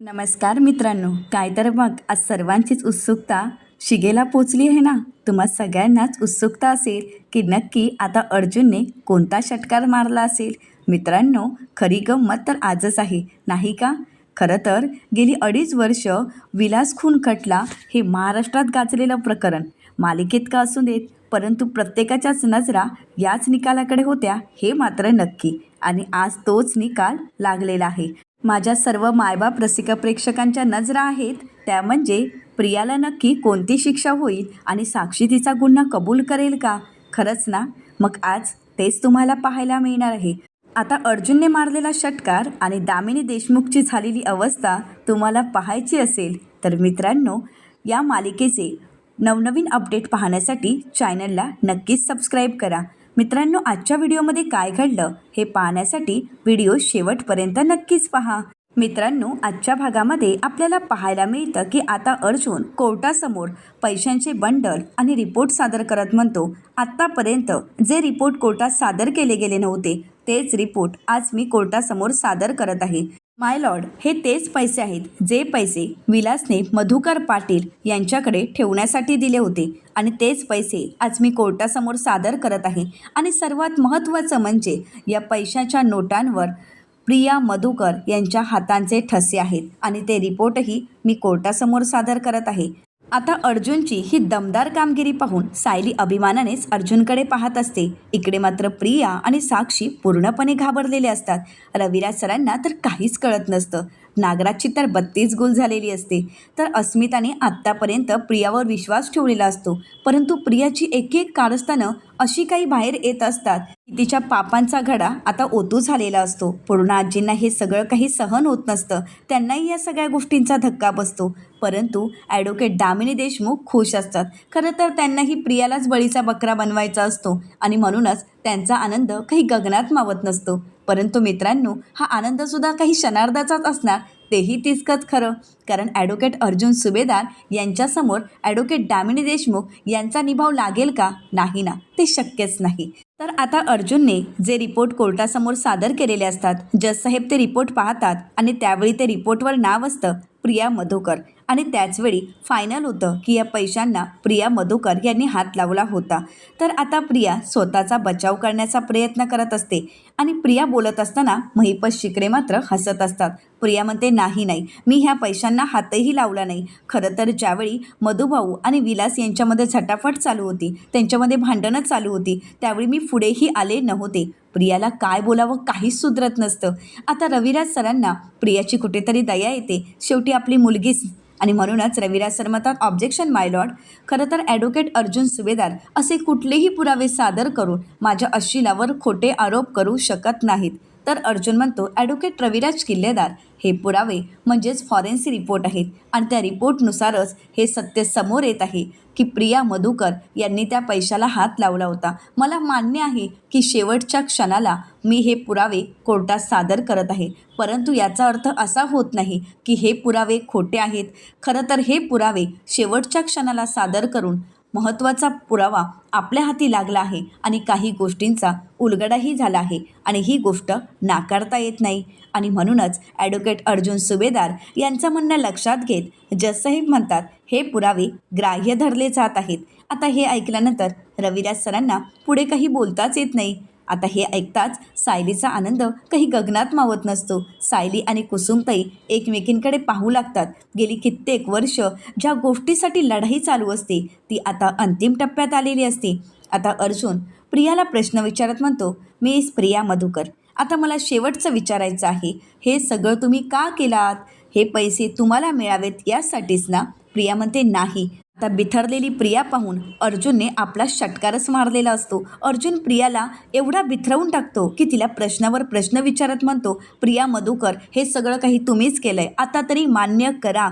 नमस्कार मित्रांनो काय तर मग आज सर्वांचीच उत्सुकता शिगेला पोचली आहे ना? तुम्हा सगळ्यांनाच उत्सुकता असेल की नक्की आता अर्जुनने कोणता षटकार मारला असेल? मित्रांनो खरी गंमत तर आजच आहे नाही का? खरं तर गेली अडीच वर्ष विलास खून खटला हे महाराष्ट्रात गाजलेलं प्रकरण. मालिकेत का असू देत परंतु प्रत्येकाच्याच नजरा याच निकालाकडे होत्या हे मात्र नक्की. आणि आज तोच निकाल लागलेला आहे. माझ्या सर्व मायबाप रसिका प्रेक्षकांच्या नजरा आहेत. त्या म्हणजे प्रियाला नक्की कोणती शिक्षा होईल आणि साक्षी तिचा गुन्हा कबूल करेल का? खरंच ना? मग आज तेच तुम्हाला पाहायला मिळणार आहे. आता अर्जुनने मारलेला षटकार आणि दामिनी देशमुखची झालेली अवस्था तुम्हाला पाहायची असेल. तर मित्रांनो या मालिकेचे नवनवीन अपडेट पाहण्यासाठी चॅनलला नक्कीच सबस्क्राईब करा. मित्रांनो आजच्या व्हिडिओमध्ये काय घडलं हे पाहण्यासाठी व्हिडिओ शेवटपर्यंत नक्कीच पहा. मित्रांनो आजच्या भागामध्ये आपल्याला पाहायला मिळतं की आता अर्जुन कोर्टासमोर पैशांचे बंडल आणि रिपोर्ट सादर करत म्हणतो. आत्तापर्यंत जे रिपोर्ट कोर्टात सादर केले गेले नव्हते तेच रिपोर्ट आज मी कोर्टासमोर सादर करत आहे. माय लॉर्ड हे तेच पैसे आहेत जे पैसे विलासने मधुकर पाटील यांच्याकडे ठेवण्यासाठी दिले होते. आणि तेच पैसे आज मी कोर्टासमोर सादर करत आहे. आणि सर्वात महत्त्वाचं म्हणजे या पैशाच्या नोटांवर प्रिया मधुकर यांच्या हातांचे ठसे आहेत. आणि ते रिपोर्टही मी कोर्टासमोर सादर करत आहे. आता अर्जुनची ही दमदार कामगिरी पाहून सायली अभिमानानेच अर्जुनकडे पाहत असते. इकडे मात्र प्रिया आणि साक्षी पूर्णपणे घाबरलेले असतात. रविराज सरांना तर काहीच कळत नसतं. नागराजची तर बत्तीस गोल झालेली असते. तर अस्मिताने आत्तापर्यंत प्रियावर विश्वास ठेवलेला असतो. परंतु प्रियाची एक एक कारस्थानं अशी काही बाहेर येत असतात. की तिच्या पापांचा घडा आता ओतू झालेला असतो. पूर्ण आजींना हे सगळं काही सहन होत नसतं. त्यांनाही या सगळ्या गोष्टींचा धक्का बसतो. परंतु ॲडव्होकेट दामिनी देशमुख खुश असतात. खरं तर त्यांनाही प्रियालाच बळीचा बकरा बनवायचा असतो. आणि म्हणूनच त्यांचा आनंद काही गगनात मावत नसतो. परंतु मित्रांनो हा आनंदसुद्धा काही क्षणार्धाचाच असणार तेही तितकंच खरं. कारण ॲडव्होकेट अर्जुन सुभेदार यांच्यासमोर ॲडव्होकेट दामिनी देशमुख यांचा निभाव लागेल का? नाही ना ते शक्यच नाही. तर आता अर्जुनने जे रिपोर्ट कोर्टासमोर सादर केलेले असतात जजसाहेब ते रिपोर्ट पाहतात आणि त्यावेळी ते रिपोर्टवर नाव असतं प्रिया मधुकर. आणि त्याचवेळी फायनल होतं की या पैशांना प्रिया मधुकर यांनी हात लावला होता. तर आता प्रिया स्वतःचा बचाव करण्याचा प्रयत्न करत असते आणि प्रिया बोलत असताना महिपत शिकरे मात्र हसत असतात. प्रिया म्हणते नाही नाही मी ह्या पैशांना हातही लावला नाही. खरं तर ज्यावेळी मधुभाऊ आणि विलास यांच्यामध्ये झटाफट चालू होती त्यांच्यामध्ये भांडणं चालू होती त्यावेळी मी पुढेही आले नव्हते. प्रियाला काय बोलावं काहीच सुधरत नसतं. आता रविराज सरांना प्रियाची कुठेतरी दया येते. शेवटी आपली मुलगीच आणि म्हणूनच रविराज सर म्हणतात ऑब्जेक्शन माय लॉर्ड खरं तर ॲडव्होकेट अर्जुन सुभेदार असे कुठलेही पुरावे सादर करून माझ्या अशिलावर खोटे आरोप करू शकत नाहीत. तर अर्जुन म्हणतो ॲडव्होकेट रविराज किल्लेदार हे पुरावे म्हणजेच फॉरेन्सिक रिपोर्ट आहेत आणि त्या रिपोर्टनुसारच हे सत्य समोर येत आहे. की प्रिया मधुकर यांनी त्या पैशाला हात लावला होता. मला मान्य आहे की शेवटच्या क्षणाला मी हे पुरावे कोर्टात सादर करत आहे. परंतु याचा अर्थ असा होत नाही की हे पुरावे खोटे आहेत. खरं तर हे पुरावे शेवटच्या क्षणाला सादर करून महत्त्वाचा पुरावा आपल्या हाती लागला आहे आणि काही गोष्टींचा उलगडाही झाला आहे आणि ही गोष्ट नाकारता येत नाही. आणि म्हणूनच ॲडव्होकेट अर्जुन सुभेदार यांचं म्हणणं लक्षात घेत जजसाहेब म्हणतात हे पुरावे ग्राह्य धरले जात आहेत. आता हे ऐकल्यानंतर रविराज सरांना पुढे काही बोलताच येत नाही. आता हे ऐकताच सायलीचा आनंद काही गगनात मावत नसतो. सायली आणि कुसुमताई एकमेकींकडे पाहू लागतात. गेली कित्येक वर्ष ज्या गोष्टीसाठी लढाई चालू असते ती आता अंतिम टप्प्यात आलेली असते. आता अर्जुन प्रियाला प्रश्न विचारत म्हणतो मी प्रिया मधुकर आता मला शेवटचं विचारायचं आहे. हे सगळं तुम्ही का केलात? हे पैसे तुम्हाला मिळावेत यासाठीच ना? प्रिया म्हणते नाही. आता बिथरलेली प्रिया पाहून अर्जुनने आपला षटकारच मारलेला असतो. अर्जुन प्रियाला एवढा बिथरवून टाकतो की तिला प्रश्नावर प्रश्न विचारत म्हणतो प्रिया मधुकर हे सगळं काही तुम्हीच केलं आहे आता तरी मान्य करा.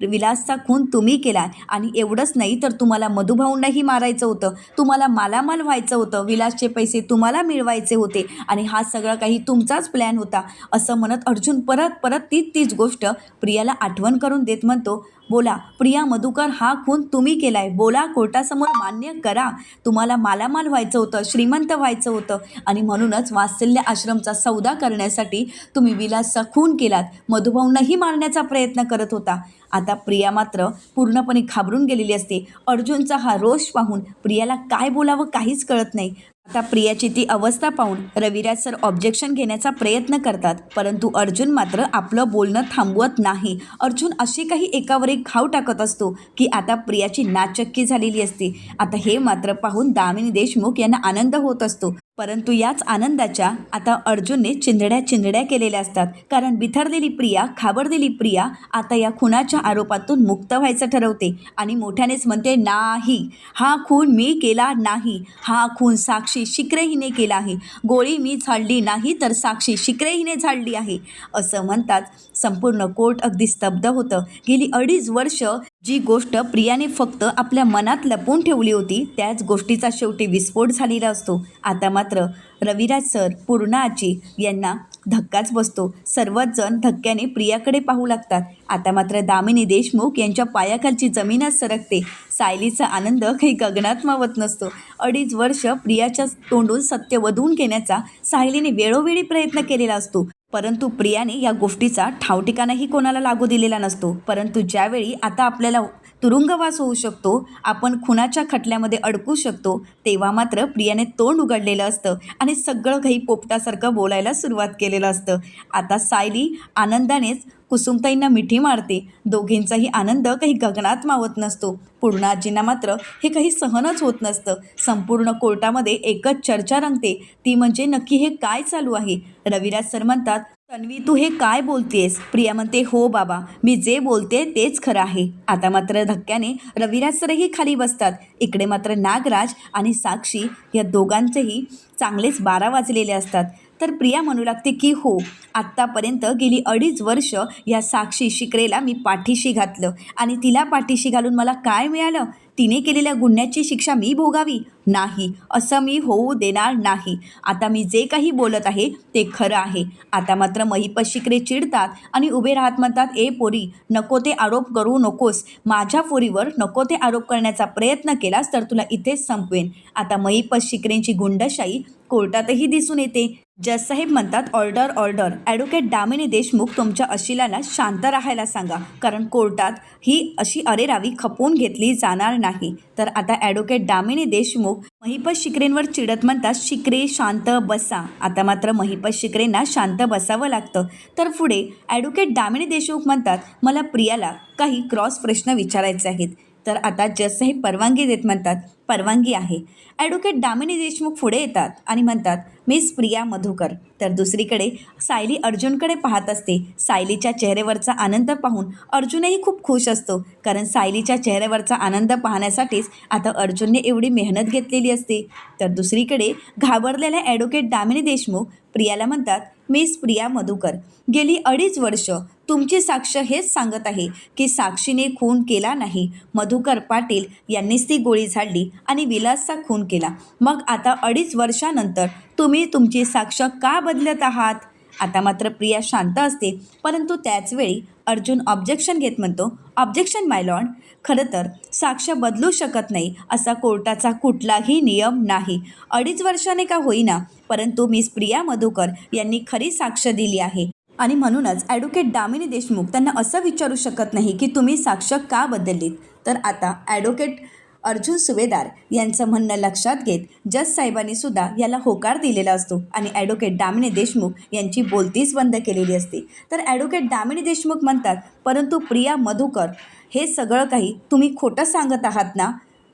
विलासचा खून तुम्ही केला आणि एवढंच नाही तर तुम्हाला मधुभाऊंनाही मारायचं होतं. तुम्हाला मालामाल व्हायचं होतं. विलासचे पैसे तुम्हाला मिळवायचे होते. आणि हा सगळा काही तुमचाच प्लॅन होता. असं म्हणत अर्जुन परत परत तीच तीच गोष्ट प्रियाला आठवण करून देत म्हणतो बोला प्रिया मधुकर हा खून तुम्ही केलाय. बोला कोर्टासमोर मान्य करा. तुम्हाला मालामाल व्हायचं होतं श्रीमंत व्हायचं होतं. आणि म्हणूनच वात्सल्य आश्रमचा सौदा करण्यासाठी तुम्ही विलासचा खून केलात. मधुभाऊंनाही मारण्याचा प्रयत्न करत होता. आता प्रिया मात्र पूर्णपणे घाबरून गेलेली असते. अर्जुनचा हा रोष पाहून प्रियाला काय बोलावं काहीच कळत नाही. आता प्रियाची ती अवस्था पाहून रविराज सर ऑब्जेक्शन घेण्याचा प्रयत्न करतात. परंतु अर्जुन मात्र आपलं बोलणं थांबवत नाही. अर्जुन अशी काही एकावर एक घाव टाकत असतो की आता प्रियाची नाचक्की झालेली असते. आता हे मात्र पाहून दामिनी देशमुख यांना आनंद होत असतो. परंतु याच आनंदाच्या आता अर्जुनने चिंधड्या चिंधड्या केलेल्या असतात. कारण बिथरलेली प्रिया खाबरलेली प्रिया आता या खुनाच्या आरोपातून मुक्त व्हायचं ठरवते. आणि मोठ्यानेच म्हणते नाही हा खून मी केला नाही. हा खून साक्षी शिकरे हिने केला आहे. गोळी मी झाडली नाही तर साक्षी शिकरे हिने झाडली आहे. असं म्हणतात संपूर्ण कोर्ट अगदी स्तब्ध होतं. गेली अडीच वर्ष जी गोष्ट प्रियाने फक्त आपल्या मनात लपवून ठेवली होती त्याच गोष्टीचा शेवटी विस्फोट झालेला असतो. आता मात्र रविराज सर पूर्णा आजी यांना धक्काच बसतो. सर्वच जण धक्क्याने प्रियाकडे पाहू लागतात. आता मात्र दामिनी देशमुख यांच्या पायाखालची जमीनच सरकते. सायलीचा आनंद काही गगनात मावत नसतो. अडीच वर्ष प्रियाच्या तोंडून सत्य वधवून घेण्याचा सायलीने वेळोवेळी प्रयत्न केलेला असतो. परंतु प्रियाने या गोष्टीचा ठावठिकाणाही कोणाला लागू दिलेला नसतो. परंतु ज्यावेळी आता आपल्याला तुरुंगवास होऊ शकतो आपण खुनाच्या खटल्यामध्ये अडकू शकतो तेव्हा मात्र प्रियाने तोंड उघडलेलं असतं आणि सगळं काही पोपटासारखं बोलायला सुरुवात केलेलं असतं. आता सायली आनंदानेच कुसुमताईंना मिठी मारते. दोघींचाही आनंद काही गगनात मावत नसतो. पूर्ण आजींना मात्र हे काही सहनच होत नसतं. संपूर्ण कोर्टामध्ये एकच चर्चा रंगते. ती म्हणजे नक्की हे काय चालू आहे? रविराज सर म्हणतात तन्वी तू हे काय बोलतेस? प्रिया म्हणते हो बाबा मी जे बोलते तेच खरं आहे. आता मात्र धक्क्याने रविराज सरही खाली बसतात. इकडे मात्र नागराज आणि साक्षी या दोघांचेही चांगलेच बारा वाजलेले असतात. तर प्रिया म्हणू लागते की हो आत्तापर्यंत गेली अडीच वर्ष या साक्षी शिकरेला मी पाठीशी घातलं. आणि तिला पाठीशी घालून मला काय मिळालं? तिने केलेल्या गुन्ह्याची शिक्षा मी भोगावी? नाही असं मी होऊ देणार नाही. आता मी जे काही बोलत आहे ते खरं आहे. आता मात्र महिप शिकरे चिडतात आणि उभे राहत म्हणतात ए पोरी नको ते आरोप करू नकोस. माझ्या पोरीवर नको ते आरोप करण्याचा प्रयत्न केलास तर तुला इथेच संपवेन. आता महिप शिकरेंची गुंडशाही कोर्टातही दिसून येते. जसाहेब म्हणतात order order. Advocate Damini Deshmukh तुमच्या अशिलाला शांत राहायला सांगा कारण कोर्टात ही अशी अरेरावी खपवून घेतली जाणार नाही. तर आता ॲडव्होकेट दामिनी देशमुख महिपत शिकरेंवर चिडत म्हणतात शिकरे शांत बसा. आता मात्र महिपत शिकरेंना शांत बसावं लागतं. तर पुढे ॲडव्होकेट दामिनी देशमुख म्हणतात मला प्रियाला काही क्रॉस प्रश्न विचारायचे आहेत. तर आता जजसाहेब परवानगी देत म्हणतात परवानगी आहे. ॲडव्होकेट दामिनी देशमुख पुढे येतात आणि म्हणतात मिस प्रिया मधुकर. तर दुसरीकडे सायली अर्जुनकडे पाहत असते. सायलीच्या चेहऱ्यावरचा आनंद पाहून अर्जुनही खूप खुश असतो. कारण सायलीच्या चेहऱ्यावरचा आनंद पाहण्यासाठीच आता अर्जुनने एवढी मेहनत घेतलेली असते. तर दुसरीकडे घाबरलेल्या ॲडव्होकेट दामिनी देशमुख प्रियाला म्हणतात मिस प्रिया मधुकर. गेली अडीच वर्ष तुमची साक्ष हेच सांगत आहे की साक्षीने खून केला नाही. मधुकर पाटील यांनीच ती गोळी झाडली आणि विलासचा खून केला. मग आता अडीच वर्षानंतर तुम्ही तुमची साक्ष का बदलत आहात? आता मात्र प्रिया शांत असते परंतु त्याचवेळी अर्जुन ऑब्जेक्शन घेत म्हणतो ऑब्जेक्शन माय लॉर्ड खरं तर साक्ष बदलू शकत नाही असा कोर्टाचा कुठलाही नियम नाही. अडीच वर्षाने का होईना परंतु मिस प्रिया मधुकर यांनी खरी साक्ष दिली आहे. आणि म्हणूनच ॲडव्होकेट दामिनी देशमुख त्यांना असं विचारू शकत नाही की तुम्ही साक्ष का बदललीत? तर आता ॲडव्होकेट अर्जुन सुभेदार यांचं म्हणणं लक्षात घेत जज साहेबांनी सुद्धा याला होकार दिलेला असतो आणि ॲडव्होकेट दामिनी देशमुख यांची बोलतीच बंद केलेली असते. तर ॲडव्होकेट दामिनी देशमुख म्हणतात परंतु प्रिया मधुकर हे सगळं काही तुम्ही खोटं सांगत आहात ना?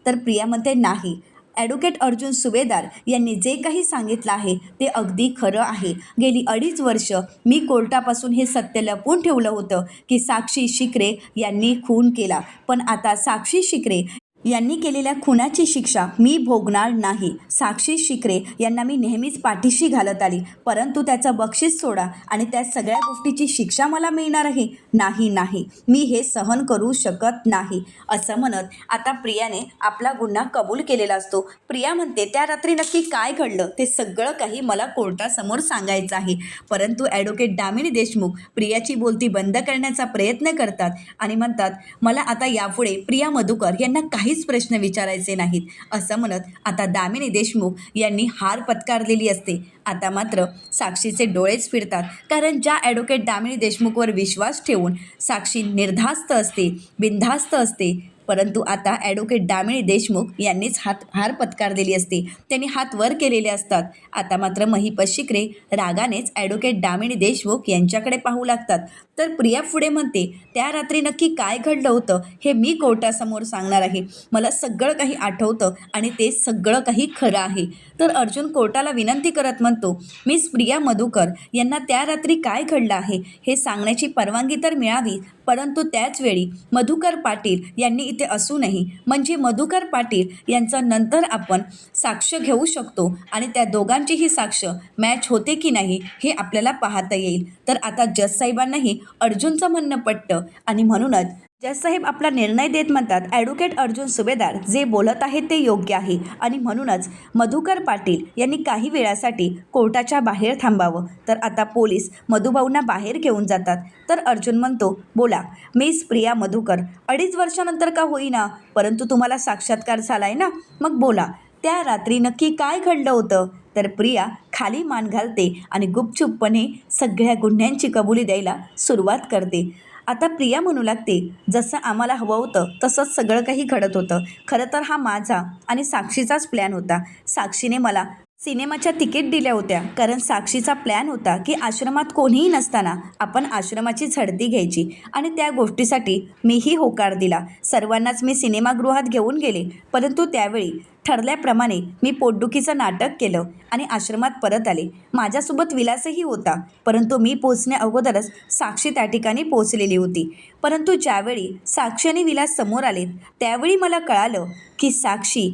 तर प्रिया म्हणते नाही. ॲडव्होकेट अर्जुन सुभेदार यांनी जे काही सांगितलं आहे ते अगदी खरं आहे. गेली अडीच वर्ष मी कोर्टापासून हे सत्य लपवून ठेवलं होतं की साक्षी शिकरे यांनी खून केला. पण आता साक्षी शिकरे यांनी केलेल्या खुनाची शिक्षा मी भोगणार नाही. साक्षी शिकरे यांना मी नेहमीच पाठीशी घालत आली. परंतु त्याचं बक्षीस सोडा आणि त्या सगळ्या गोष्टीची शिक्षा मला मिळणार आहे. नाही नाही. मी हे सहन करू शकत नाही. असं म्हणत आता प्रियाने आपला गुन्हा कबूल केलेला असतो. प्रिया म्हणते त्या रात्री नक्की काय घडलं? ते सगळं काही मला कोर्टासमोर सांगायचं आहे. परंतु ॲडव्होकेट दामिनी देशमुख प्रियाची बोलती बंद करण्याचा प्रयत्न करतात आणि म्हणतात मला आता यापुढे प्रिया मधुकर यांना काहीच प्रश्न विचारायचे नाहीत. असं म्हणत आता दामिनी देशमुख यांनी हार पत्कारलेली असते. आता मात्र साक्षीचे डोळेच फिरतात. कारण ज्या ॲडव्होकेट दामिनी देशमुखवर विश्वास ठेवून साक्षी निर्धास्त असते बिनधास्त असते परंतु आता ॲडव्होकेट दामिनी देशमुख यांनीच हात हार पत्कारलेली असते. त्यांनी हात वर केलेले असतात. आता मात्र महिपत शिकरे रागानेच ॲडव्होकेट दामिनी देशमुख यांच्याकडे पाहू लागतात. तर प्रिया पुढे म्हणते त्या रात्री नक्की काय घडलं होतं हे मी कोर्टासमोर सांगणार आहे. मला सगळं काही आठवतं आणि ते सगळं काही खरं आहे तर अर्जुन कोर्टाला विनंती करत म्हणतो मिस प्रिया मधुकर यांना त्या रात्री काय घडलं आहे? हे सांगण्याची परवानगी तर मिळावी परंतु त्याच वेळी मधुकर पाटील यांनी इथे असूनही म्हणजे मधुकर पाटील यांचा नंतर आपण साक्ष घेऊ शकतो आणि त्या दोघांचीही साक्ष मॅच होते की नाही हे आपल्याला पाहता येईल. तर आता जज साहेबांनाही अर्जुनचं म्हणणं पटतं आणि म्हणूनच जजसाहेब आपला निर्णय देत म्हणतात ॲडव्होकेट अर्जुन सुभेदार जे बोलत आहेत ते योग्य आहे. आणि म्हणूनच मधुकर पाटील यांनी काही वेळासाठी कोर्टाच्या बाहेर थांबावं. तर आता पोलीस मधुभाऊंना बाहेर घेऊन जातात. तर अर्जुन म्हणतो बोला मिस प्रिया मधुकर अडीच वर्षानंतर का होईना? परंतु तुम्हाला साक्षात्कार झाला आहे ना? मग बोला त्या रात्री नक्की काय घडलं होतं? तर प्रिया खाली मान घालते आणि गुपचूपपणे सगळ्या गुन्ह्यांची कबुली द्यायला सुरुवात करते. आता प्रिया म्हणू लागते जसं आम्हाला हवं होतं तसंच सगळं काही घडत होतं. खरं तर हा माझा आणि साक्षीचाच प्लॅन होता. साक्षीने मला सिनेमाच्या तिकीट दिल्या होत्या. कारण साक्षीचा प्लॅन होता की आश्रमात कोणीही नसताना आपण आश्रमाची झडती घ्यायची आणि त्या गोष्टीसाठी मीही होकार दिला. सर्वांनाच मी सिनेमागृहात घेऊन गेले. परंतु त्यावेळी ठरल्याप्रमाणे मी पोटदुखीचं नाटक केलं आणि आश्रमात परत आले. माझ्यासोबत विलासही होता. परंतु मी पोचण्या अगोदरच साक्षी त्या ठिकाणी पोचलेली होती. परंतु ज्यावेळी साक्षी आणि विलास समोर आले त्यावेळी मला कळालं की साक्षी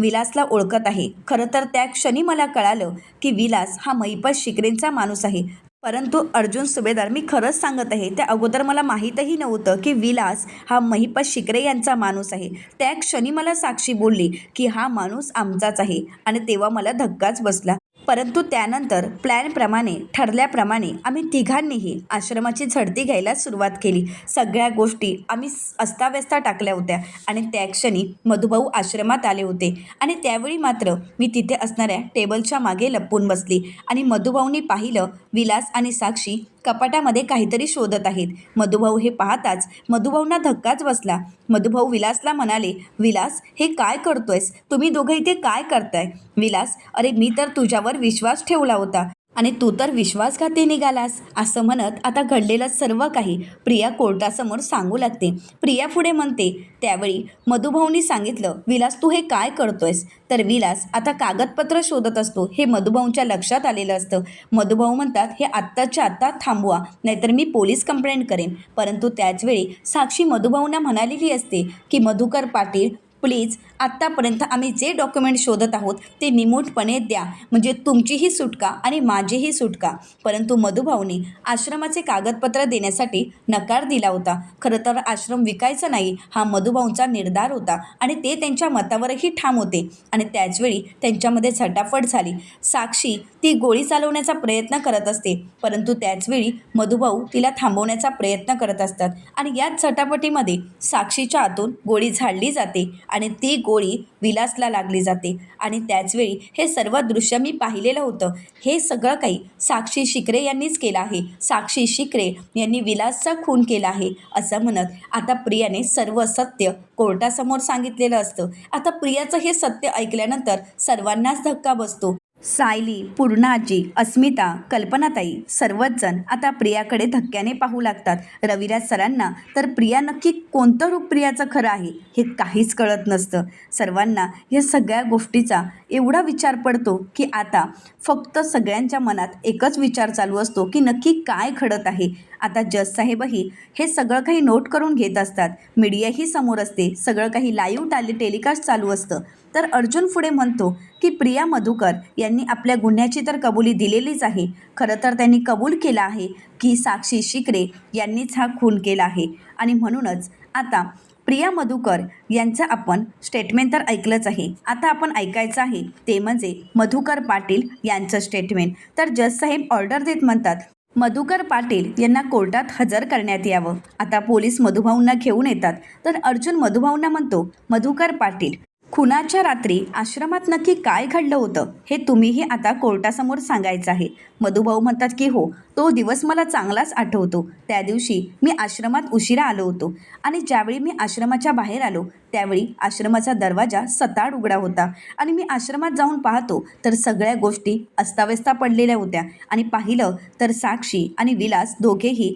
विलासला ओळखत आहे. खरं तर त्या क्षणी मला कळालं की विलास हा महिपत शिकरेंचा माणूस आहे. परंतु अर्जुन सुभेदार मी खरंच सांगत आहे त्या अगोदर मला माहीतही नव्हतं की विलास हा महिपत शिकरे यांचा माणूस आहे. त्या क्षणी मला साक्षी बोलली की हा माणूस आमचाच आहे आणि तेव्हा मला धक्काच बसला. परंतु त्यानंतर प्लॅनप्रमाणे ठरल्याप्रमाणे आम्ही तिघांनीही आश्रमाची झडती घ्यायला सुरुवात केली. सगळ्या गोष्टी आम्ही अस्ताव्यस्ता टाकल्या होत्या आणि त्या क्षणी मधुभाऊ आश्रमात आले होते. आणि त्यावेळी मात्र मी तिथे असणाऱ्या टेबलच्या मागे लपून बसली आणि मधुभाऊनी पाहिलं विलास आणि साक्षी कपाटामध्ये काहीतरी शोधत आहेत. मधुभाऊ हे पाहताच मधुभाऊंना धक्काच बसला. मधुभाऊ विलासला म्हणाले विलास हे काय करतोयस? तुम्ही दोघं इथे काय करताय? विलास अरे मी तर तुझ्यावर विश्वास ठेवला होता. आणि तू तर विश्वासघाती निघालास असं म्हणत आता घडलेलं सर्व काही प्रिया कोर्टासमोर सांगू लागते. प्रिया पुढे म्हणते त्यावेळी मधुभाऊनी सांगितलं विलास तू हे काय करतोयस? तर विलास आता कागदपत्र शोधत असतो. हे मधुभाऊंच्या लक्षात आलेलं असतं. मधुभाऊ म्हणतात हे आत्ताच्या आत्ता थांबवा नाहीतर मी पोलीस कंप्लेंट करेन. परंतु त्याचवेळी साक्षी मधुभाऊंना म्हणालेली असते की मधुकर पाटील प्लीज आत्तापर्यंत आम्ही जे डॉक्युमेंट शोधत आहोत ते निमूटपणे द्या. म्हणजे तुमचीही सुटका आणि माझीही सुटका. परंतु मधुभाऊनी आश्रमाचे कागदपत्र देण्यासाठी नकार दिला होता. खरं तर आश्रम विकायचा नाही हा मधुभाऊंचा निर्धार होता आणि ते त्यांच्या मतावरही ठाम होते आणि त्याचवेळी त्यांच्यामध्ये झटाफट झाली. साक्षी ती गोळी चालवण्याचा प्रयत्न करत असते परंतु त्याचवेळी मधुभाऊ तिला थांबवण्याचा प्रयत्न करत असतात आणि याच झटापटीमध्ये साक्षीच्या आतून गोळी झाडली जाते आणि ती गोळी विलासला लागली जाते. आणि त्याचवेळी हे सर्व दृश्य मी पाहिलेलं होतं. हे सगळं काही साक्षी शिकरे यांनीच केलं आहे. साक्षी शिकरे यांनी विलासचा खून केला आहे असं म्हणत आता प्रियाने सर्व सत्य कोर्टासमोर सांगितलेलं असतं. आता प्रियाचं हे सत्य ऐकल्यानंतर सर्वांनाच धक्का बसतो. सायली पूर्णाजी अस्मिता कल्पनाताई सर्वचजण आता प्रियाकडे धक्क्याने पाहू लागतात. रविराज सरांना तर प्रिया नक्की कोणतं रूप प्रियाचं खरं आहे? हे काहीच कळत नसतं. सर्वांना या सगळ्या गोष्टीचा एवढा विचार पडतो की आता फक्त सगळ्यांच्या मनात एकच विचार चालू असतो की नक्की काय घडत आहे? आता जज साहेबही हे सगळं काही नोट करून घेत असतात. मीडियाही समोर असते. सगळं काही लाईव्ह टाली टेलिकास्ट चालू असतं. तर अर्जुन पुढे म्हणतो की प्रिया मधुकर यांनी आपल्या गुन्ह्याची तर कबुली दिलेलीच आहे. खरं तर त्यांनी कबूल केला आहे की साक्षी शिकरे यांनीच हा खून केला आहे. आणि म्हणूनच आता प्रिया मधुकर यांचं आपण स्टेटमेंट तर ऐकलंच आहे. आता आपण ऐकायचं आहे ते म्हणजे मधुकर पाटील यांचं स्टेटमेंट तर जज साहेब ऑर्डर देत म्हणतात मधुकर पाटील यांना कोर्टात हजर करण्यात यावं. आता पोलीस मधुभाऊंना घेऊन येतात. तर अर्जुन मधुभाऊंना म्हणतो मधुकर पाटील खुनाच्या रात्री आश्रमात नक्की काय घडलं होतं हे तुम्हीही आता कोर्टासमोर सांगायचं आहे. मधुभाऊ म्हणतात की हो तो दिवस मला चांगलाच आठवतो. त्या दिवशी मी आश्रमात उशिरा आलो होतो आणि ज्यावेळी मी आश्रमाच्या बाहेर आलो त्यावेळी आश्रमाचा दरवाजा सताड उघडा होता आणि मी आश्रमात जाऊन पाहतो तर सगळ्या गोष्टी अस्ताव्यस्ता पडलेल्या होत्या आणि पाहिलं तर साक्षी आणि विलास दोघेही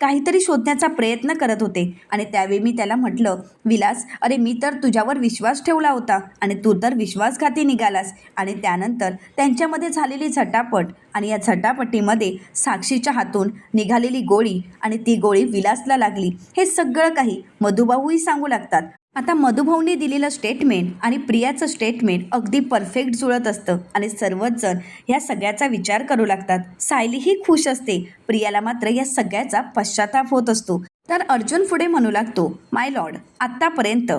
काहीतरी शोधण्याचा प्रयत्न करत होते. आणि त्यावेळी मी त्याला म्हटलं विलास अरे मी तर तुझ्यावर विश्वास ठेवला होता आणि तू तर विश्वासघाती निघालास. आणि त्यानंतर त्यांच्यामध्ये झालेली झटापट आणि या झटापटीमध्ये साक्षीच्या हातून निघालेली गोळी आणि ती गोळी विलासला लागली. हे सगळं काही मधुभाऊही सांगू लागतात. आता मधुभाऊने दिलेलं स्टेटमेंट आणि प्रियाचं स्टेटमेंट अगदी परफेक्ट जुळत असतं. आणि सर्वच जण ह्या सगळ्याचा विचार करू लागतात. सायलीही खुश असते. प्रियाला मात्र या सगळ्याचा पश्चाताप होत असतो. तर अर्जुन पुढे म्हणू लागतो माय लॉर्ड आत्तापर्यंत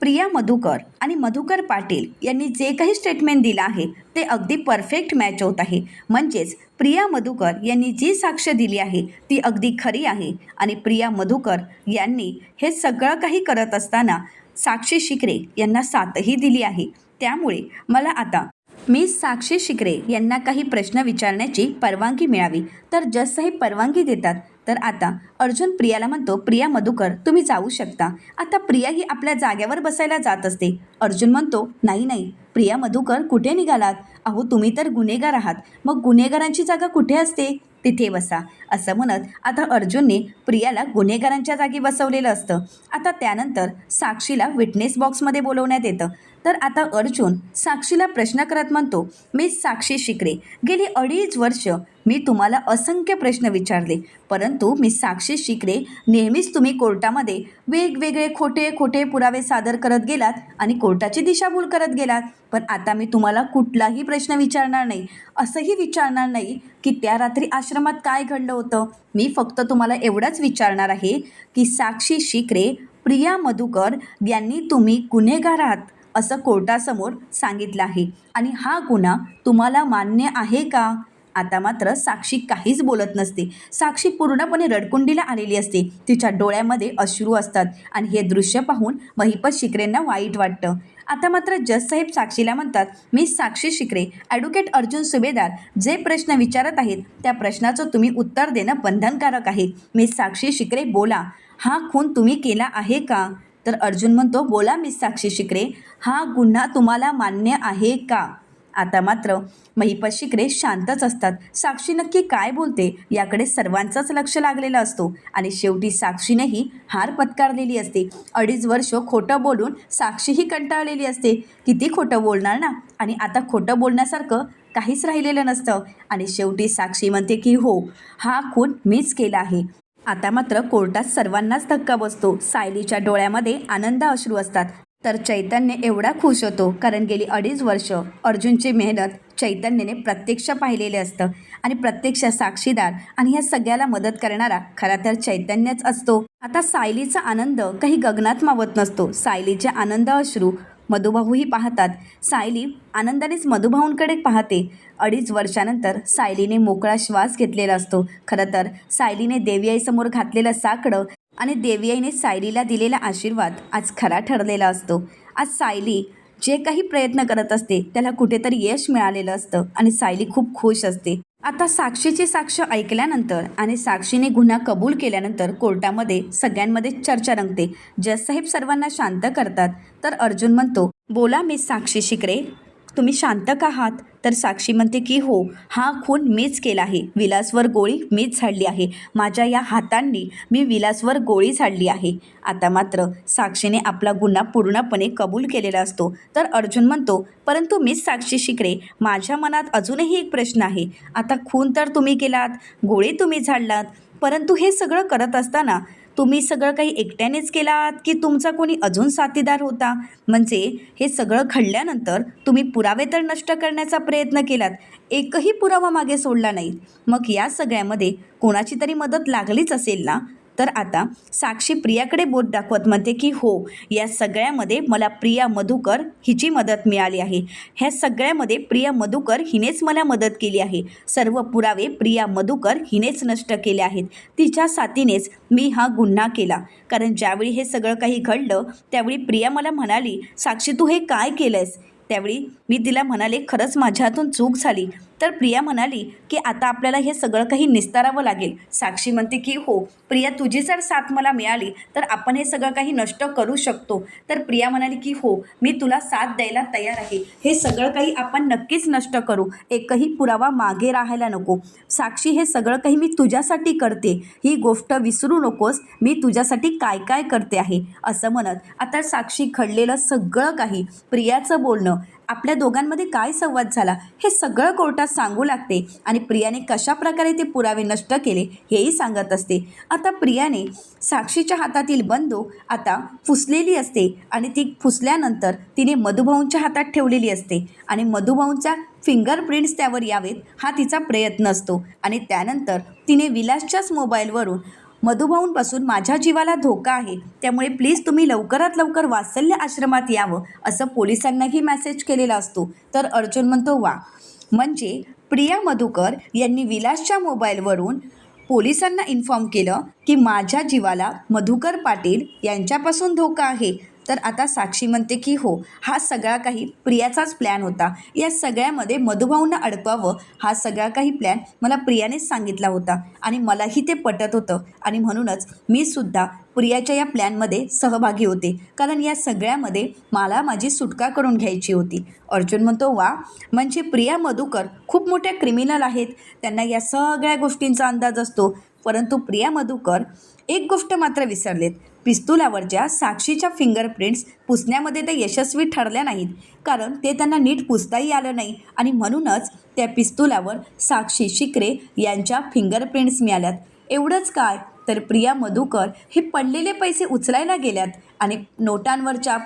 प्रिया मधुकर आणि मधुकर पाटील यांनी जे काही स्टेटमेंट दिलं आहे ते अगदी परफेक्ट मॅच होत आहे. म्हणजेच प्रिया मधुकर यांनी जी साक्ष दिली आहे ती अगदी खरी आहे. आणि प्रिया मधुकर यांनी हे सगळं काही करत असताना साक्षी शिकरे यांना साथही दिली आहे. त्यामुळे मला आता मी साक्षी शिकरे यांना काही प्रश्न विचारण्याची परवानगी मिळावी. तर जज परवानगी देतात तर आता अर्जुन प्रियाला म्हणतो प्रिया मधुकर तुम्ही जाऊ शकता. आता प्रिया ही आपल्या जाग्यावर बसायला जात असते. अर्जुन म्हणतो नाही नाही. प्रिया मधुकर कुठे निघालात? अहो तुम्ही तर गुन्हेगार आहात. मग गुन्हेगारांची जागा कुठे असते? तिथे बसा असं म्हणत आता अर्जुनने प्रियाला गुन्हेगारांच्या जागी बसवलेलं असतं. आता त्यानंतर साक्षीला विटनेस बॉक्समध्ये बोलवण्यात येतं. तर आता अर्जुन साक्षीला प्रश्न करत म्हणतो मी साक्षी शिकरे. गेली अडीच वर्ष मी तुम्हाला असंख्य प्रश्न विचारले परंतु मी साक्षी शिकरे नेहमीच तुम्ही कोर्टामध्ये वेगवेगळे खोटे खोटे पुरावे सादर करत गेलात आणि कोर्टाची दिशाभूल करत गेलात. पण आता मी तुम्हाला कुठलाही प्रश्न विचारणार नाही असंही विचारणार नाही की त्या रात्री आश्रमात काय घडलं होतं. मी फक्त तुम्हाला एवढंच विचारणार आहे की साक्षी शिकरे प्रिया मधुकर यांनी तुम्ही गुन्हेगार आहात असं कोर्टासमोर सांगितलं आहे. आणि हा गुन्हा तुम्हाला मान्य आहे का? आता मात्र साक्षी काहीच बोलत नसते. साक्षी पूर्णपणे रडकुंडीला आलेली असते. तिच्या डोळ्यामध्ये अश्रू असतात आणि हे दृश्य पाहून महिपत शिकरेंना वाईट वाटतं. आता मात्र जज साहेब साक्षीला म्हणतात मी साक्षी शिकरे ॲडव्होकेट अर्जुन सुभेदार. जे प्रश्न विचारत आहेत त्या प्रश्नाचं तुम्ही उत्तर देणं बंधनकारक आहे. मी साक्षी शिकरे बोला. हा खून तुम्ही केला आहे का? तर अर्जुन म्हणतो बोला मिस साक्षी शिकरे. हा गुन्हा तुम्हाला मान्य आहे का? आता मात्र महिपत शिकरे शांतच असतात. साक्षी नक्की काय बोलते याकडे सर्वांचंच लक्ष लागलेलं असतो आणि शेवटी साक्षीनेही हार पत्कारलेली असते. अडीच वर्ष खोटं बोलून साक्षीही कंटाळलेली असते. किती खोटं बोलणार ना? आणि आता खोटं बोलण्यासारखं काहीच राहिलेलं नसतं. आणि शेवटी साक्षी म्हणते की हो हा खून मीच केला आहे. आता मात्र कोर्टात सर्वांनाच धक्का बसतो. सायलीच्या डोळ्यामध्ये आनंद अश्रू असतात. तर चैतन्य एवढा खुश होतो कारण गेली अडीच वर्ष अर्जुनची मेहनत चैतन्यने प्रत्यक्ष पाहिलेले असतं आणि प्रत्यक्ष साक्षीदार आणि या सगळ्याला मदत करणारा खरा तर चैतन्यच असतो. आता सायलीचा आनंद काही गगनात मावत नसतो. सायलीचे आनंद अश्रू मधुभाऊही पाहतात. सायली आनंदानेच मधुभाऊंकडे पाहते. अडीच वर्षानंतर सायलीने मोकळा श्वास घेतलेला असतो. खरं तर सायलीने देवीआईसमोर घातलेलं साकडं आणि देवीआईने सायलीला दिलेला आशीर्वाद आज खरा ठरलेला असतो. आज सायली जे काही प्रयत्न करत असते त्याला कुठेतरी यश मिळालेलं असतं आणि सायली खूप खुश असते. आता साक्षीची साक्ष ऐकल्यानंतर आणि साक्षीने गुन्हा कबूल केल्यानंतर कोर्टामध्ये सगळ्यांमध्ये चर्चा रंगते. जज साहेब सर्वांना शांत करतात तर अर्जुन म्हणतो बोला मी साक्षी शिकरे तुम्ही शांत का आहात? तर साक्षी म्हणते की हो हा खून मीच केला आहे. विलासवर गोळी मीच झाडली आहे. माझ्या या हातांनी मी विलासवर गोळी झाडली आहे. आता मात्र साक्षीने आपला गुन्हा पूर्णपणे कबूल केलेला असतो. तर अर्जुन म्हणतो परंतु मीच साक्षी शिकरे. माझ्या मनात अजूनही एक प्रश्न आहे. आता खून तर तुम्ही केलात. गोळी तुम्ही झाडलात. परंतु हे सगळं करत असताना तुम्ही सगळं काही एकट्यानेच केलं आहात की तुमचा कोणी अजून साथीदार होता? म्हणजे हे सगळं घडल्यानंतर तुम्ही पुरावे तर नष्ट करण्याचा प्रयत्न केलात एकही पुरावा मागे सोडला नाही. मग या सगळ्यामध्ये कोणाची तरी मदत लागलीच असेल ना? तर आता साक्षी प्रियाकडे बोट दाखवत म्हणते की हो या सगळ्यामध्ये मला प्रिया मधुकर हिची मदत मिळाली आहे. ह्या सगळ्यामध्ये प्रिया मधुकर हिनेच मला मदत केली आहे. सर्व पुरावे प्रिया मधुकर हिनेच नष्ट केले आहेत. तिच्या साथीनेच मी हा गुन्हा केला. कारण ज्यावेळी हे सगळं काही घडलं त्यावेळी प्रिया मला म्हणाली साक्षी तू हे काय केलंयस? त्यावेळी मी तिला म्हणाले खरंच माझ्या हातून चूक झाली. तर प्रिया म्हणाली की आता आपल्याला हे सगळं काही निस्तारावं लागेल. साक्षी म्हणते की हो प्रिया तुझी जर साथ मला मिळाली तर आपण हे सगळं काही नष्ट करू शकतो. तर प्रिया म्हणाली की हो मी तुला साथ द्यायला तयार आहे. हे सगळं काही आपण नक्कीच नष्ट करू. एकही पुरावा मागे राहायला नको. साक्षी हे सगळं काही मी तुझ्यासाठी करते. ही गोष्ट विसरू नकोस. मी तुझ्यासाठी काय काय करते आहे? असं म्हणत आता साक्षी घडलेलं सगळं काही प्रियाचं बोलणं आपल्या दोघांमध्ये काय संवाद झाला हे सगळं कोर्टात सांगू लागते. आणि प्रियाने कशा प्रकारे ते पुरावे नष्ट केले हेही सांगत असते. आता प्रियाने साक्षीच्या हातातील बंदूक आता फुसलेली असते आणि ती फुसल्यानंतर तिने मधुभाऊंच्या हातात ठेवलेली असते. आणि मधुभाऊंचा फिंगरप्रिंट्स त्यावर यावेत हा तिचा प्रयत्न असतो. आणि त्यानंतर तिने विलासच्याच मोबाईलवरून मधुभाऊंपासून माझ्या जीवाला धोका आहे. त्यामुळे प्लीज तुम्ही लवकरात लवकर वात्सल्य आश्रमात यावं असं पोलिसांनाही मेसेज केलेला असतो. तर अर्जुन म्हणतो वा. म्हणजे प्रिया मधुकर यांनी विलासच्या मोबाईलवरून पोलिसांना इन्फॉर्म केलं की माझ्या जीवाला मधुकर पाटील यांच्यापासून धोका आहे. तर आता साक्षी म्हणते की हो हा सगळा काही प्रियाचाच प्लॅन होता. या सगळ्यामध्ये मधुभाऊंना अडकवावं हा सगळा काही प्लॅन मला प्रियानेच सांगितला होता आणि मलाही ते पटत होतं. आणि म्हणूनच मी सुद्धा प्रियाच्या या प्लॅनमध्ये सहभागी होते. कारण या सगळ्यामध्ये मला माझी सुटका करून घ्यायची होती. अर्जुन म्हणतो वा म्हणजे प्रिया मधुकर खूप मोठ्या क्रिमिनल आहेत. त्यांना या सगळ्या गोष्टींचा अंदाज असतो. परंतु प्रिया मधुकर एक गोष्ट मात्र विसरलेत. पिस्तुलावरच्या साक्षीच्या फिंगरप्रिंट्स पुसण्यामध्ये ते यशस्वी ठरल्या नाहीत. कारण ते त्यांना नीट पुसताही आलं नाही आणि म्हणूनच त्या पिस्तुलावर साक्षी शिकरे यांच्या फिंगरप्रिंट्स मिळाल्यात. एवढंच काय? तर प्रिया मधुकर हे पडलेले पैसे उचलायला गेल्यात आणि नोटांवरच्या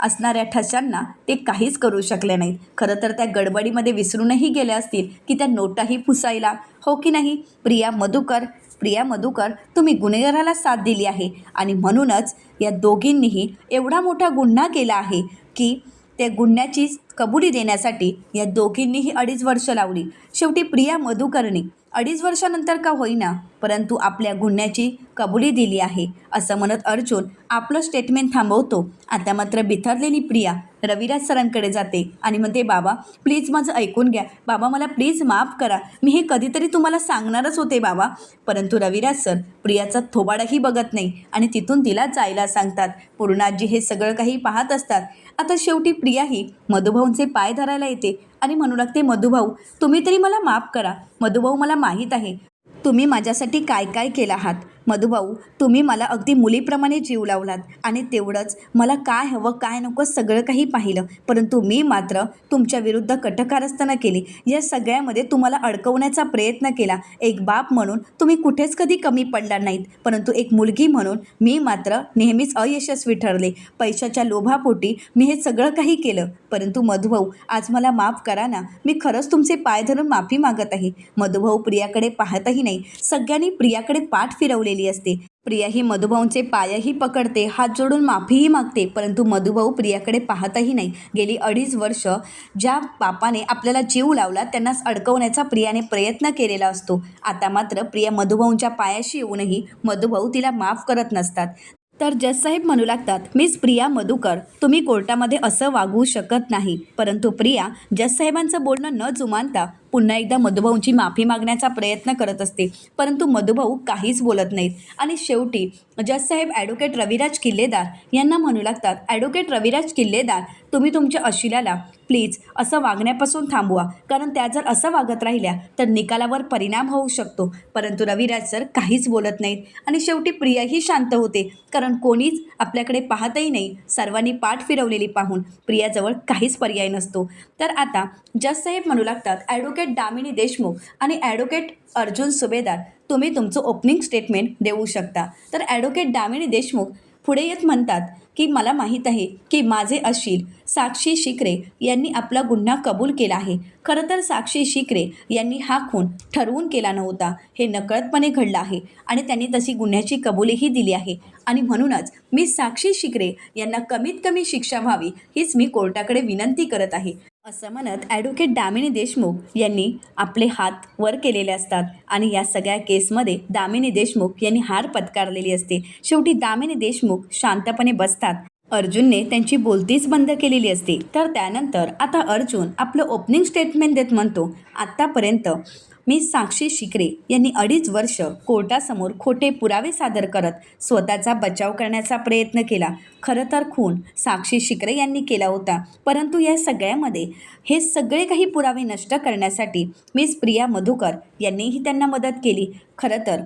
असणाऱ्या ठशांना ते काहीच करू शकले नाहीत. खरं तर त्या गडबडीमध्ये विसरूनही गेल्या असतील की त्या नोटाही पुसायला. हो की नाही? प्रिया मधुकर प्रिया मधुकर तुम्ही गुन्हेगाराला साथ दिली आहे. आणि म्हणूनच या दोघींनीही एवढा मोठा गुन्हा केला आहे की त्या गुन्ह्याची कबुली देण्यासाठी या दोघींनीही अडीच वर्ष लावली. शेवटी प्रिया मधुकरणी अडीच वर्षानंतर का होईना परंतु आपल्या गुन्ह्याची कबुली दिली आहे असं म्हणत अर्जुन आपलं स्टेटमेंट थांबवतो. आता मात्र बिथरलेली प्रिया रविराज सरांकडे जाते आणि म्हणते बाबा प्लीज माझं ऐकून घ्या. बाबा मला प्लीज माफ करा. मी हे कधीतरी तुम्हाला सांगणारच होते बाबा. परंतु रविराज सर प्रियाचा थोबाडाही बघत नाही आणि तिथून तिला जायला सांगतात. पूर्णाजी हे सगळं काही पाहत असतात. आता शेवटी प्रियाही मधुभाऊंचे पाय धरायला येते आणि म्हणू लागते मधुभाऊ तुम्ही तरी मला माफ करा. मधुभाऊ मला माहीत आहे. तुम्ही माझ्यासाठी काय काय केलं आहात? मधुभाऊ तुम्ही मला अगदी मुलीप्रमाणे जीव लावलात आणि तेवढंच मला काय हवं काय नको सगळं काही पाहिलं. परंतु मी मात्र तुमच्या विरुद्ध कटकारस्थानं केली. या सगळ्यामध्ये तुम्हाला अडकवण्याचा प्रयत्न केला. एक बाप म्हणून तुम्ही कुठेच कधी कमी पडला नाहीत. परंतु एक मुलगी म्हणून मी मात्र नेहमीच अयशस्वी ठरले. पैशाच्या लोभापोटी मी हे सगळं काही केलं. परंतु मधुभाऊ आज मला माफ करा ना. मी खरंच तुमचे पाय धरून माफी मागत आहे. मधुभाऊ प्रियाकडे पाहतही नाही. सगळ्यांनी प्रियाकडे पाठ फिरवले. फिरवलेली असते. प्रिया ही मधुभाऊंचे पायही पकडते. हात जोडून माफीही मागते. परंतु मधुभाऊ प्रियाकडे पाहतही नाही. गेली अडीच वर्ष ज्या बापाने आपल्याला जीव लावला त्यांनाच अडकवण्याचा प्रियाने प्रयत्न केलेला असतो. आता मात्र प्रिया मधुभाऊंच्या पायाशी येऊनही मधुभाऊ तिला माफ करत नसतात. तर जजसाहेब म्हणू लागतात मीच प्रिया मधुकर तुम्ही कोर्टामध्ये असं वागू शकत नाही. परंतु प्रिया जजसाहेबांचं बोलणं न जुमानता पुन्हा एकदा मधुभाऊंची माफी मागण्याचा प्रयत्न करत असते. परंतु मधुभाऊ काहीच बोलत नाहीत. आणि शेवटी जजसाहेब ॲडव्होकेट रविराज किल्लेदार यांना म्हणू लागतात ॲडव्होकेट रविराज किल्लेदार तुम्ही तुमच्या अशिलाला प्लीज असं वागण्यापासून थांबवा. कारण त्या जर असं वागत राहिल्या तर निकालावर परिणाम होऊ शकतो. परंतु रविराज सर काहीच बोलत नाहीत. आणि शेवटी प्रियाही शांत होते. कारण कोणीच आपल्याकडे पाहतही नाही. सर्वांनी पाठ फिरवलेली पाहून प्रियाजवळ काहीच पर्याय नसतो. तर आता जजसाहेब म्हणू लागतात ॲडव्होकेट दामिनी देशमुख आणि ॲडव्होकेट अर्जुन सुभेदार. तुम्ही तुमचं ओपनिंग स्टेटमेंट देऊ शकता. तर ॲडव्होकेट दामिनी देशमुख पुढे येत म्हणतात की मला माहीत आहे की माझे अशील साक्षी शिकरे यांनी आपला गुन्हा कबूल केला आहे. खरं तर साक्षी शिकरे यांनी हा खून ठरवून केला नव्हता. हे नकळतपणे घडलं आहे आणि त्यांनी तशी गुन्ह्याची कबुलीही दिली आहे. आणि म्हणूनच मी साक्षी शिकरे यांना कमीत कमी शिक्षा व्हावी हीच मी कोर्टाकडे विनंती करत आहे. असं म्हणत ॲडव्होकेट दामिनी देशमुख यांनी आपले हात वर केलेले असतात आणि या सगळ्या केसमध्ये दामिनी देशमुख यांनी हार पत्कारलेली असते. शेवटी दामिनी देशमुख शांतपणे बसतात. अर्जुनने त्यांची बोलतीच बंद केलेली असते. तर त्यानंतर आता अर्जुन आपलं ओपनिंग स्टेटमेंट देत म्हणतो. आत्तापर्यंत मी साक्षी शिकरे यांनी अडीच वर्ष कोर्टासमोर खोटे पुरावे सादर करत स्वतःचा बचाव करण्याचा प्रयत्न केला. खरं तर खून साक्षी शिकरे यांनी केला होता. परंतु या सगळ्यामध्ये हे सगळे काही पुरावे नष्ट करण्यासाठी मिस प्रिया मधुकर यांनीही त्यांना मदत केली. खरं तर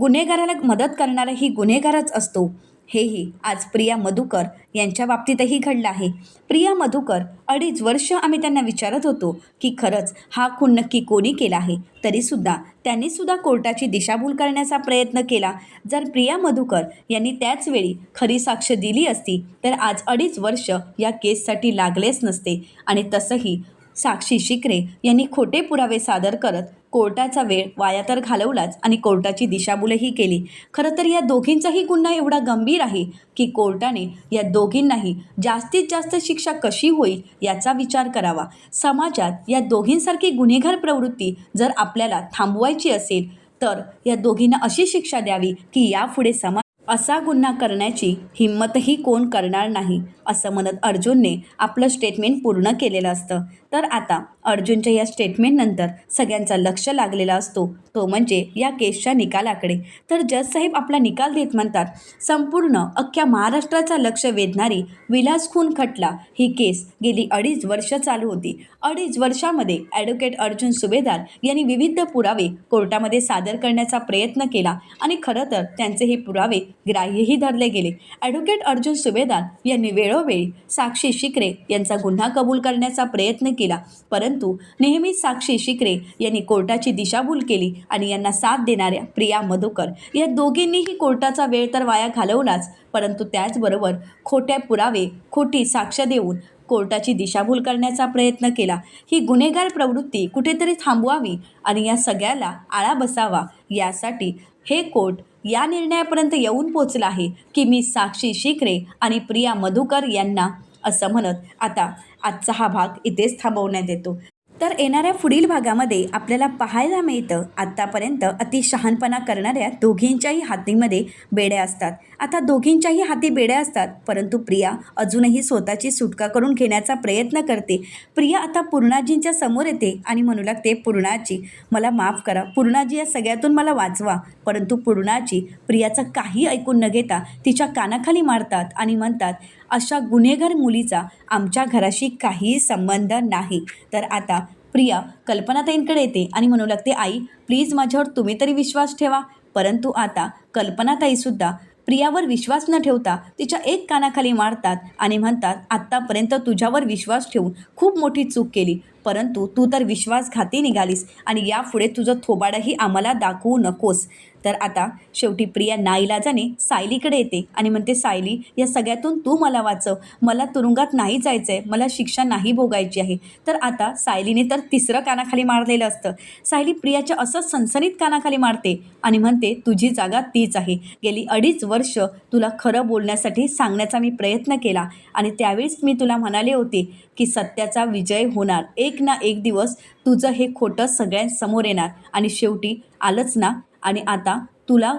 गुन्हेगाराला मदत करणारा ही गुन्हेगारच असतो. हेही आज प्रिया मधुकर यांच्या बाबतीतही घडलं आहे. प्रिया मधुकर अडीच वर्ष आम्ही त्यांना विचारत होतो की खरंच हा खून नक्की कोणी केला आहे? तरीसुद्धा त्यांनीसुद्धा कोर्टाची दिशाभूल करण्याचा प्रयत्न केला. जर प्रिया मधुकर यांनी त्याच वेळी खरी साक्ष दिली असती तर आज अडीच वर्ष या केससाठी लागलेच नसते. आणि तसंही साक्षी शिकरे यांनी खोटे पुरावे सादर करत कोर्टाचा वेळ वाया तर घालवलाच आणि कोर्टाची दिशाभूलही केली. खरं तर या दोघींचाही गुन्हा एवढा गंभीर आहे की कोर्टाने या दोघींनाही जास्तीत जास्त शिक्षा कशी होईल याचा विचार करावा. समाजात या दोघींसारखी गुन्हेगार प्रवृत्ती जर आपल्याला थांबवायची असेल तर या दोघींना अशी शिक्षा द्यावी की यापुढे समाज असा गुन्हा करण्याची हिंमतही कोण करणार नाही. असं म्हणत अर्जुनने आपलं स्टेटमेंट पूर्ण केलेलं असतं. तर आता अर्जुनच्या या स्टेटमेंटनंतर सगळ्यांचा लक्ष लागलेला असतो. तो म्हणजे या केसच्या निकालाकडे. तर जजसाहेब आपला निकाल देत म्हणतात संपूर्ण अख्ख्या महाराष्ट्राचा लक्ष वेधणारी विलास खून खटला ही केस गेली अडीच वर्ष चालू होती. अडीच वर्षामध्ये ॲडव्होकेट अर्जुन सुभेदार यांनी विविध पुरावे कोर्टामध्ये सादर करण्याचा प्रयत्न केला आणि खरं तर त्यांचे हे पुरावे ग्राह्यही धरले गेले. ॲडव्होकेट अर्जुन सुभेदार यांनी वेळो वेळोवेळी साक्षी शिकरे यांचा गुन्हा कबूल करण्याचा प्रयत्न केला. परंतु नेहमीच साक्षी शिकरे यांनी कोर्टाची दिशाभूल केली आणि यांना साथ देणाऱ्या प्रिया मधुकर या दोघींनीही कोर्टाचा वेळ तर वाया घालवलाच परंतु त्याचबरोबर खोट्या पुरावे खोटी साक्ष देऊन कोर्टाची दिशाभूल करण्याचा प्रयत्न केला. ही गुन्हेगार प्रवृत्ती कुठेतरी थांबवावी आणि या सगळ्याला आळा बसावा यासाठी हे कोर्ट या निर्णयापर्यंत येऊन पोचला आहे की मी साक्षी शिकरे आणि प्रिया मधुकर यांना असं म्हणत आता आजचा हा भाग इथेच थांबवण्यात येतो. तर येणाऱ्या पुढील भागामध्ये आपल्याला पाहायला मिळतं आत्तापर्यंत अति शहाणपणा करणाऱ्या दोघींच्याही हातीमध्ये बेड्या असतात. आता दोघींच्याही हाती बेड्या असतात परंतु प्रिया अजूनही स्वतःची सुटका करून घेण्याचा प्रयत्न करते. प्रिया आता पूर्णाजींच्या समोर येते आणि म्हणू लागते पूर्णाजी मला माफ करा. पूर्णाजी या सगळ्यातून मला वाचवा. परंतु पूर्णाजी प्रियाचं काही ऐकून न घेता तिच्या कानाखाली मारतात आणि म्हणतात अशा गुन्हेगार मुलीचा आमच्या घराशी काहीही संबंध नाही. तर आता प्रिया कल्पनाताईंकडे येते आणि म्हणू लागते आई प्लीज माझ्यावर तुम्ही तरी विश्वास ठेवा. परंतु आता कल्पनाताईसुद्धा प्रियावर विश्वास न ठेवता तिच्या एक कानाखाली मारतात आणि म्हणतात आत्तापर्यंत तुझ्यावर विश्वास ठेवून खूप मोठी चूक केली परंतु तू तर विश्वासघाती निघालीस आणि यापुढे तुझं थोबाडही आम्हाला दाखवू नकोस. तर आता शेवटी प्रिया नाईलाजाने सायलीकडे येते आणि म्हणते सायली या सगळ्यातून तू मला वाचव. मला तुरुंगात नाही जायचं आहे मला शिक्षा नाही भोगायची आहे. तर आता सायलीने तर तिसरं कानाखाली मारलेलं असतं. सायली प्रियाच्या असं सनसनीत कानाखाली मारते आणि म्हणते तुझी जागा तीच आहे. गेली अडीच वर्ष तुला खरं बोलण्यासाठी सांगण्याचा मी प्रयत्न केला आणि त्यावेळीच मी तुला म्हणाले होते की सत्याचा विजय होणार. एक ना एक दिवस तुझं हे खोटं सगळ्यांसमोर येणार आणि शेवटी आलंच ना आणि आता तुला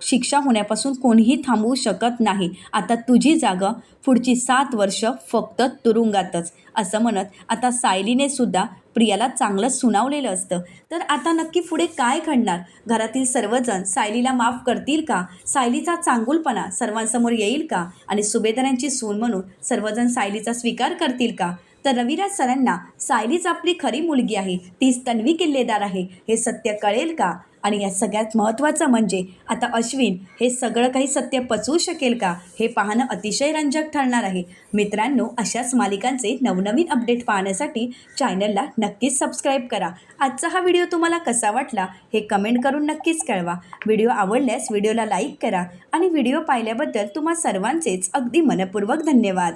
शिक्षा होण्यापासून कोणीही थांबवू शकत नाही. आता तुझी जागा पुढची सात वर्ष फक्त तुरुंगातच असं म्हणत आता सायलीने सुद्धा प्रियाला चांगलं सुनावलेलं असतं. तर आता नक्की पुढे काय घडणार? घरातील सर्वजण सायलीला माफ करतील का? सायलीचा चांगुलपणा सर्वांसमोर येईल का? आणि सुभेदारांची सून म्हणून सर्वजण सायलीचा स्वीकार करतील का? तर रविराज सरांना सायलीच आपली खरी मुलगी आहे. तीच तन्वी किल्लेदार आहे. हे सत्य कळेल का? आणि यात सगळ्यात महत्त्वाचं म्हणजे आता अश्विन हे सगळं काही सत्य पचवू शकेल का हे पाहणं अतिशय रंजक ठरणार आहे. मित्रांनो अशाच मालिकांचे नवनवीन अपडेट पाहण्यासाठी चॅनलला नक्कीच सबस्क्राईब करा. आजचा हा व्हिडिओ तुम्हाला कसा वाटला हे कमेंट करून नक्कीच कळवा. व्हिडिओ आवडल्यास व्हिडिओला लाईक करा आणि व्हिडिओ पाहिल्याबद्दल तुम्हा सर्वांचेच अगदी मनपूर्वक धन्यवाद.